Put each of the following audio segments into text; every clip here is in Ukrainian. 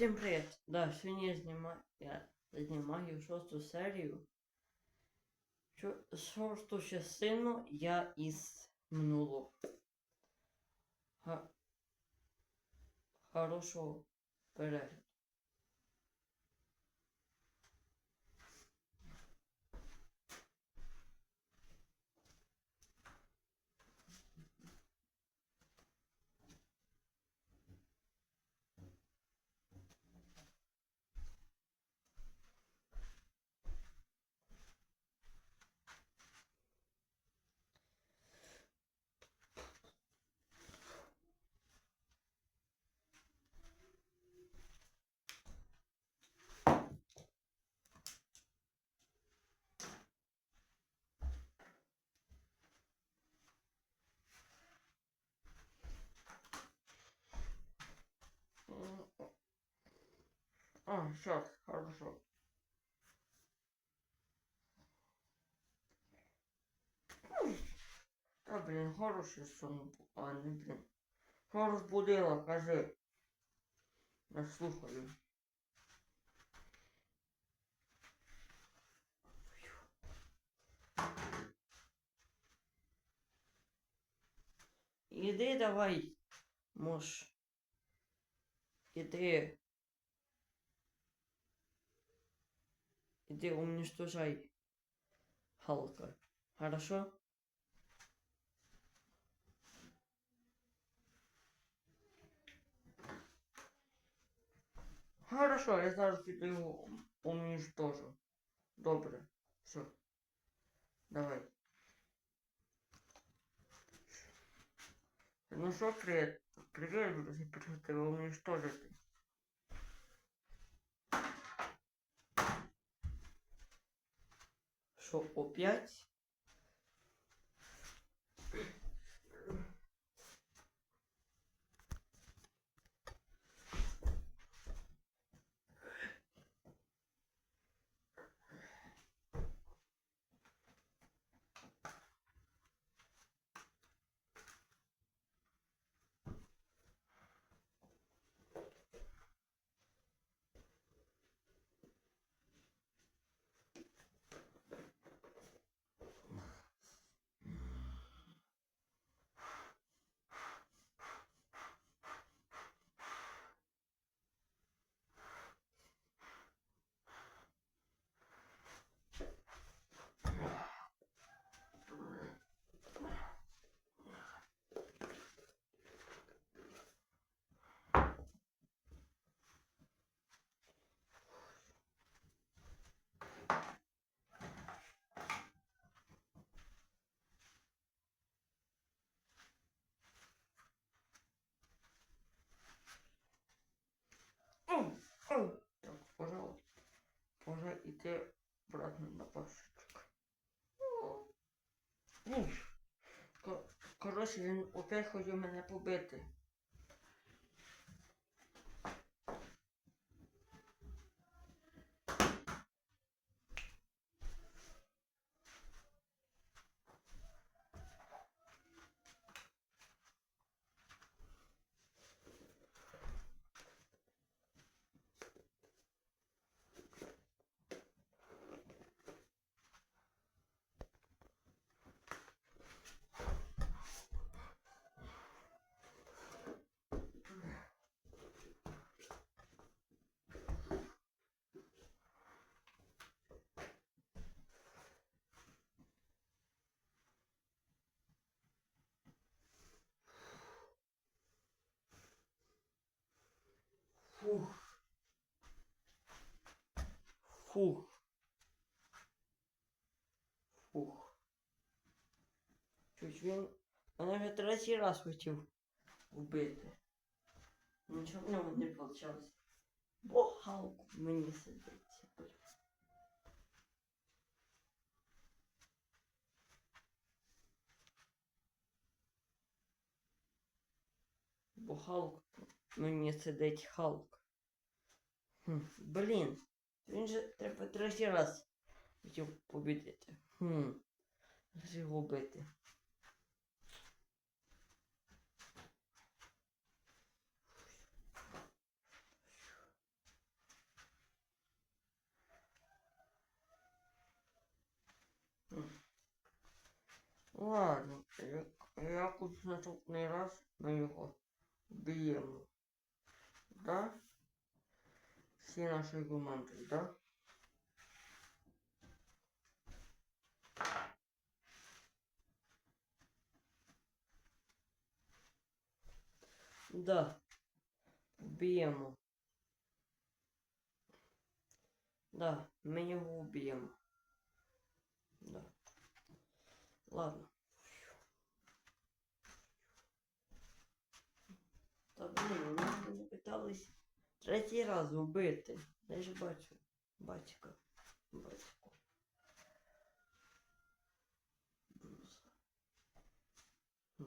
Всім привіт! Да, сьогодні я знімаю, я знімаю шосту серію. Шосту частину я із минулого. Хорошого перегляду. А, сейчас, хорошо. Та, блін, хороший сон, а не, блін. Що розбудила, кажи. Я слухаю. Іди давай, муж. Іди. Иди уничтожай Халка. Хорошо? Хорошо, я зараз піду його уничтожу. Добре. Все. Давай. Ну що, привіт. Привіт, друзі, прошу тебе уничтожити. що о 5 Так, пожалуйста. Може йти обратно на пасочок. Ну, Коротше, він опять хотів мене побити. Фух. Фух. Фух. Чуть він мене вже третій раз хотів вбити. Нічого в нього не вийшло. Бо Халк мені сидиться. Бо Халк мені сидить Халк. Хм, блін, він же треба третій раз хотів побідити. Хм. його бити. Ладно, я, я куплю раз ми його б'ємо. Да? Всі наші команди, да? Да. Вб'ємо. Да, ми його вб'ємо. Да. Ладно. Та блін, вони мене питались третій раз вбити. Я ж бачу. Батька. Батько. Бруса. Хм.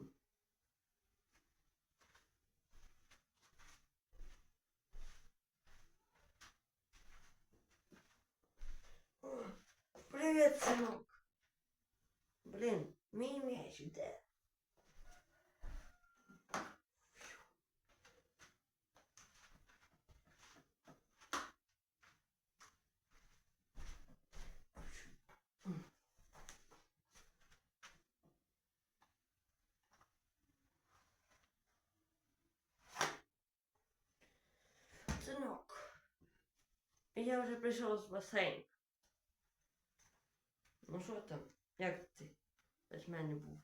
О, Привіт, синок. Блін, мій м'яч де? Синок. Я вже прийшов з басейну. Ну що там? Як ти? Без мене був.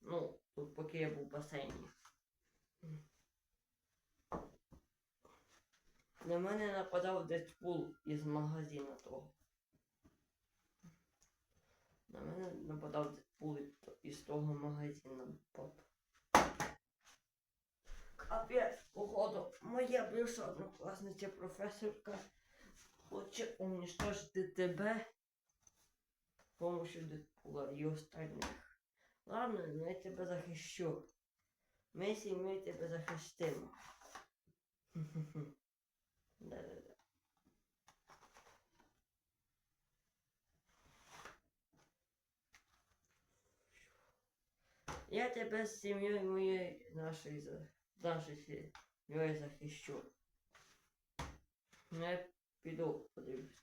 Ну, тут поки я був в басейні. На мене нападав Дедпул із магазину того. На мене нападав Дедпул із того магазину. Пап. Капець, походу, моя бивша однокласниця професорка хоче уничтожити тебе з помощью Дедпула і остальних. Ладно, я тебе захищу. Ми з сім'єю тебе захистимо. Да-да-да. Я тебе з сім'єю моєю нашої нашої сім'єю захищу. Я піду подивлюсь.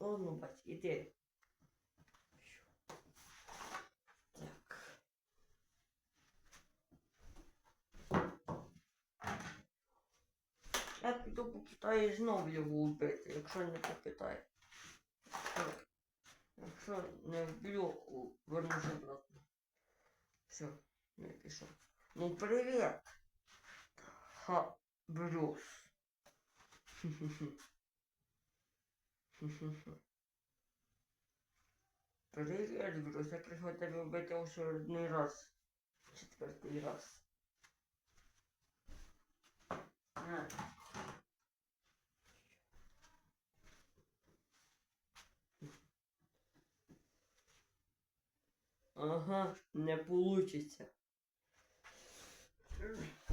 Ладно, бать, іди. Так. Я піду попитаю знов його вбити, якщо не попитаю. Так. Якщо не вб'ю, у- вернусь обратно. Все, Пішов. Ну привіт! Ха, Брюс. Привіт, Брюс, я прийшов тебе вбити уже один раз. Четвертий раз. Ага, не получится. later.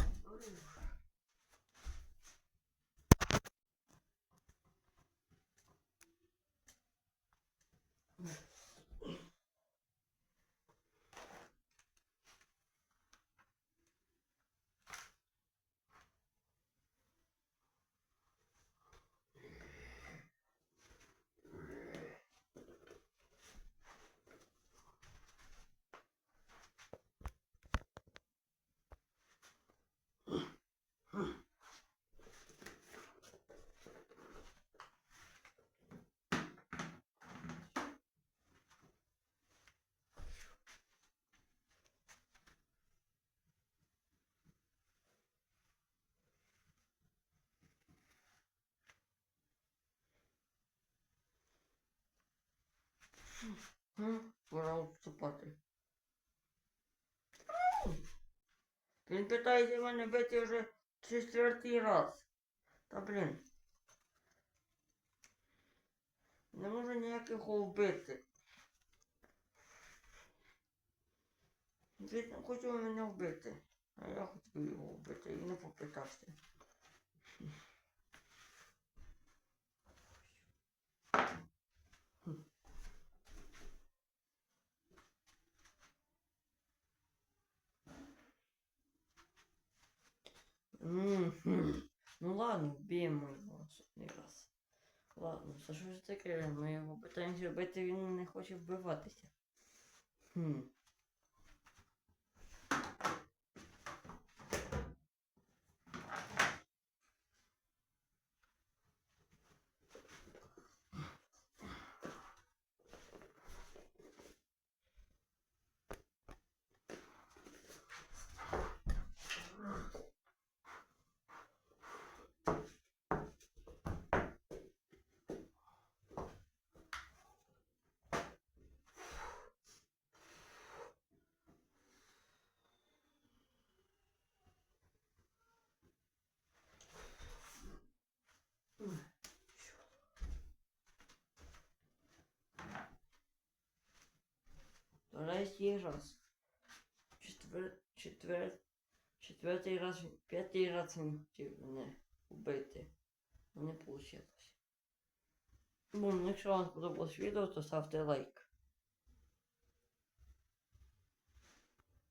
Пора вступати. Він питається мене бити вже четвертий раз. Та блін. Не можу ніяких вбити. Він хоче мене вбити. А я хотів його вбити і не попитався. Мгм. Ну ладно, вб'ємо його наступний раз. Ладно, це що ж таке? Ми його питаємося вбити, він не хоче вбиватися. Хм. Третій раз. Четвер... Четвер... Четвертий раз, п'ятий раз він хотів мене вбити. Ну, Не вийшло. Ну, якщо вам сподобалось відео, то ставте лайк.